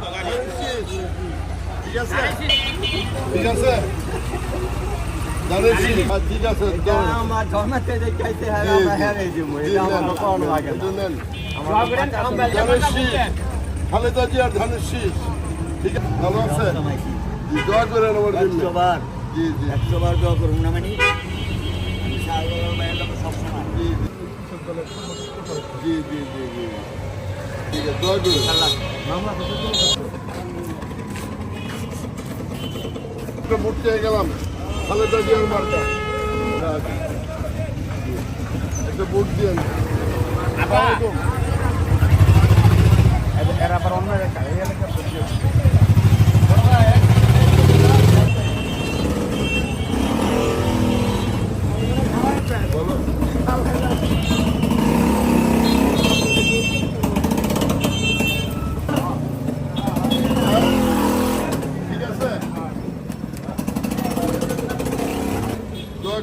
Hadi kolay gelsin. Ticası. Ticası. Danışın. Ticası. Ama zahmet edek kaysa her ama her edin bu. Dinlen. Dinlen. Şabirin tam belge Danışın. Halıda diğer danışın. Tamam sen. Dua gören var değil mi? var. Ekşo var dua görün. Ama niye? Misal olarak ben de bu soksun var. জি জি জি জি একটা মুখতে গেলাম খালেদা জিয়ার মার্কা একটা বুট দিয়ে